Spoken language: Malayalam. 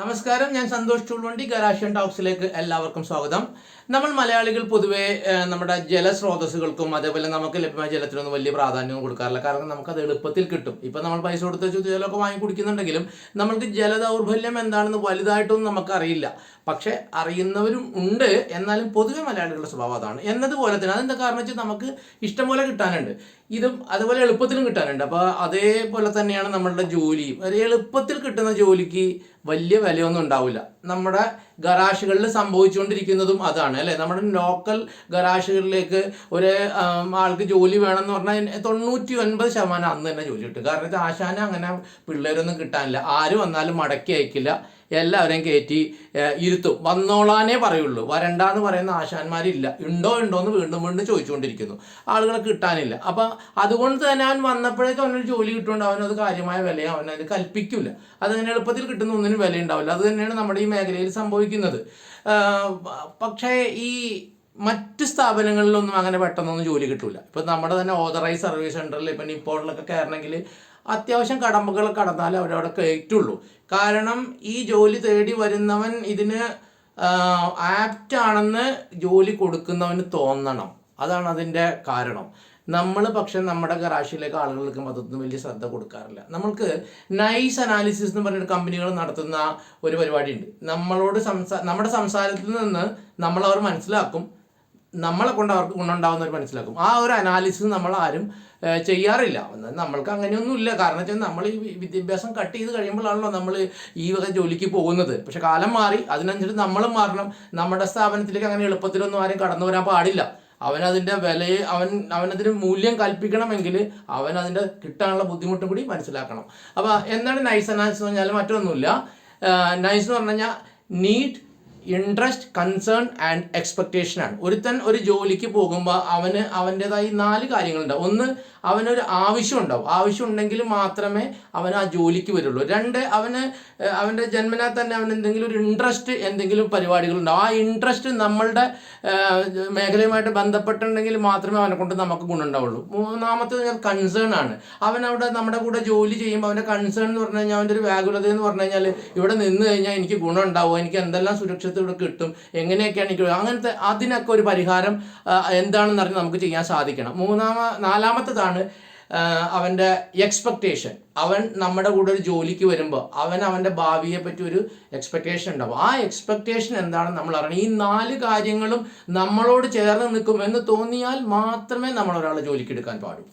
നമസ്കാരം ഞാൻ സന്തോഷ് ചൂൾവണ്ടി ഗരാഷ്യൻ ടോക്സിലേക്ക് എല്ലാവർക്കും സ്വാഗതം. നമ്മൾ മലയാളികൾ പൊതുവേ നമ്മുടെ ജലസ്രോതസ്സുകൾക്കും അതേപോലെ നമുക്ക് ലഭ്യമായ ജലത്തിനൊന്നും വലിയ പ്രാധാന്യം കൊടുക്കാറില്ല. കാരണം നമുക്കത് എളുപ്പത്തിൽ കിട്ടും. ഇപ്പം നമ്മൾ പൈസ കൊടുത്ത് ശുദ്ധജലമൊക്കെ വാങ്ങി കുടിക്കുന്നുണ്ടെങ്കിലും നമ്മൾക്ക് ജലദൗർബല്യം എന്താണെന്ന് വലുതായിട്ടൊന്നും നമുക്കറിയില്ല. പക്ഷേ അറിയുന്നവരും ഉണ്ട്. എന്നാലും പൊതുവെ മലയാളികളുടെ സ്വഭാവം അതാണ്. എന്നതുപോലെ തന്നെ അതെന്താ കാരണം വെച്ചാൽ നമുക്ക് ഇഷ്ടംപോലെ കിട്ടാനുണ്ട്. ഇതും അതുപോലെ എളുപ്പത്തിലും കിട്ടാനുണ്ട് അപ്പോൾ അതേപോലെ തന്നെയാണ് നമ്മളുടെ ജോലിയും. ഒരു എളുപ്പത്തിൽ കിട്ടുന്ന ജോലിക്ക് വലിയ വിലയൊന്നും ഉണ്ടാവില്ല. നമ്മുടെ ഗറാഷുകളിൽ സംഭവിച്ചുകൊണ്ടിരിക്കുന്നതും അതാണ് അല്ലേ? നമ്മുടെ ലോക്കൽ ഗറാഷുകളിലേക്ക് ഒരു ആൾക്ക് ജോലി വേണമെന്ന് പറഞ്ഞാൽ തൊണ്ണൂറ്റി ഒൻപത് ശതമാനം അന്ന് തന്നെ ജോലി കിട്ടും. കാരണം ആശാന അങ്ങനെ പിള്ളേരൊന്നും കിട്ടാനില്ല. ആര് വന്നാലും മടക്കി അയക്കില്ല. എല്ലാവരെയും കയറ്റി ഇരുത്തും. വന്നോളാനേ പറയുള്ളൂ. വരണ്ട എന്ന് പറയുന്ന ആശാന്മാരില്ല. ഉണ്ടോ ഉണ്ടോ എന്ന് വീണ്ടും വീണ്ടും ചോദിച്ചുകൊണ്ടിരിക്കുന്നു. ആളുകളെ കിട്ടാനില്ല. അപ്പം അതുകൊണ്ട് തന്നെ അവൻ വന്നപ്പോഴേക്കും അവനൊരു ജോലി കിട്ടുകൊണ്ട് അവനത് കാര്യമായ വിലയോ. അവനത് കൽപ്പിക്കില്ല അതങ്ങനെ എളുപ്പത്തിൽ കിട്ടുന്ന ഒന്നിനും വില ഉണ്ടാവില്ല അത് തന്നെയാണ് നമ്മുടെ ഈ മേഖലയിൽ സംഭവിക്കുന്നത്. പക്ഷേ ഈ മറ്റ് സ്ഥാപനങ്ങളിലൊന്നും അങ്ങനെ പെട്ടെന്നൊന്നും ജോലി കിട്ടില്ല ഇപ്പം നമ്മുടെ തന്നെ ഓതറൈസ് സർവീസ് സെന്ററിൽ ഇപ്പം നിപ്പോളിലൊക്കെ കയറണമെങ്കിൽ അത്യാവശ്യം കടമ്പകൾ കടന്നാലേ അവരവിടെ കയറ്റുള്ളൂ. കാരണം ഈ ജോലി തേടി വരുന്നവൻ ഇതിന് ആപ്റ്റ് ആണെന്ന് ജോലി കൊടുക്കുന്നവന് തോന്നണം. അതാണ് അതിന്റെ കാരണം. നമ്മൾ പക്ഷെ നമ്മുടെ ഗറാഷിലേക്ക് ആളുകൾ നിൽക്കുമ്പോൾ അതൊന്നും വലിയ ശ്രദ്ധ കൊടുക്കാറില്ല. നമ്മൾക്ക് നൈസ് അനാലിസിസ് എന്ന് പറഞ്ഞൊരു കമ്പനികൾ നടത്തുന്ന ഒരു പരിപാടിയുണ്ട്. നമ്മളോട് സംസാ നമ്മുടെ സംസാരത്തിൽ നിന്ന് നമ്മളവർ മനസ്സിലാക്കും. നമ്മളെ കൊണ്ട് അവർക്ക് ഗുണമുണ്ടാവുന്നവർ മനസ്സിലാക്കും. ആ ഒരു അനാലിസിസ് നമ്മൾ ആരും ചെയ്യാറില്ല. നമ്മൾക്ക് അങ്ങനെയൊന്നും ഇല്ല കാരണം വെച്ചാൽ നമ്മൾ ഈ വിദ്യാഭ്യാസം കട്ട് ചെയ്ത് കഴിയുമ്പോഴാണല്ലോ നമ്മൾ ഈ വക ജോലിക്ക് പോകുന്നത്. പക്ഷെ കാലം മാറി. അതിനനുസരിച്ച് നമ്മളും മാറണം. നമ്മുടെ സ്ഥാപനത്തിലേക്ക് അങ്ങനെ എളുപ്പത്തിലൊന്നും ആരും കടന്നു വരാൻ പാടില്ല. അവനതിന്റെ വിലയെ അവൻ അവനതിന് മൂല്യം കൽപ്പിക്കണമെങ്കിൽ അവൻ കിട്ടാനുള്ള ബുദ്ധിമുട്ടും കൂടി മനസ്സിലാക്കണം. അപ്പോൾ എന്താണ് നൈസ് അനാലിസിസ് എന്ന് പറഞ്ഞാൽ മറ്റൊന്നുമില്ല. നൈസ് എന്ന് പറഞ്ഞു കഴിഞ്ഞാൽ need interest concern and expectation ആണ്. ഒരുത്തൻ ഒരു ജോലിക്ക് പോകുമ്പോൾ അവന് അവന്റെതായി നാല് കാര്യങ്ങളുണ്ടാവും ഒന്ന് അവനൊരു ആവശ്യം ഉണ്ടാവും ആവശ്യം ഉണ്ടെങ്കിൽ മാത്രമേ അവൻ ആ ജോലിക്ക് വരുള്ളൂ. രണ്ട് അവന് അവന്റെ ജന്മനാൽ തന്നെ അവൻ എന്തെങ്കിലും ഒരു ഇൻട്രസ്റ്റ് എന്തെങ്കിലും പരിപാടികൾ ഉണ്ടാവും ആ ഇൻട്രസ്റ്റ് നമ്മളുടെ മേഖലയുമായിട്ട് ബന്ധപ്പെട്ടുണ്ടെങ്കിൽ മാത്രമേ അവനെ കൊണ്ട് നമുക്ക് ഗുണമുണ്ടാവുള്ളൂ. മൂന്നാമത്തേത് ഞാൻ കൺസേൺ ആണ്. അവൻ അവിടെ നമ്മുടെ കൂടെ ജോലി ചെയ്യുമ്പോൾ അവന്റെ കൺസേൺ എന്ന് പറഞ്ഞു കഴിഞ്ഞാൽ അവന്റെ ഒരു വ്യാകുലത എന്ന് പറഞ്ഞു കഴിഞ്ഞാൽ ഇവിടെ നിന്ന് കഴിഞ്ഞാൽ എനിക്ക് ഗുണം ഉണ്ടാവും എനിക്ക് എന്തെല്ലാം സുരക്ഷിത ഇവിടെ കിട്ടും. എങ്ങനെയൊക്കെയാണ് എനിക്ക് അങ്ങനത്തെ അതിനൊക്കെ ഒരു പരിഹാരം എന്താണെന്ന് അറിഞ്ഞ് നമുക്ക് ചെയ്യാൻ സാധിക്കണം. മൂന്നാമ നാലാമത്തതാണ് അവന്റെ എക്സ്പെക്റ്റേഷൻ അവൻ നമ്മുടെ കൂടെ ഒരു ജോലിക്ക് വരുമ്പോൾ അവൻ അവന്റെ ഭാവിയെ പറ്റി ഒരു എക്സ്പെക്റ്റേഷൻ ഉണ്ടാവും. ആ എക്സ്പെക്റ്റേഷൻ എന്താണെന്ന് നമ്മൾ അറിയണം. ഈ നാല് കാര്യങ്ങളും നമ്മളോട് ചേർന്ന് നിൽക്കും എന്ന് തോന്നിയാൽ മാത്രമേ നമ്മൾ ഒരാളെ ജോലിക്ക് എടുക്കാൻ പാടൂ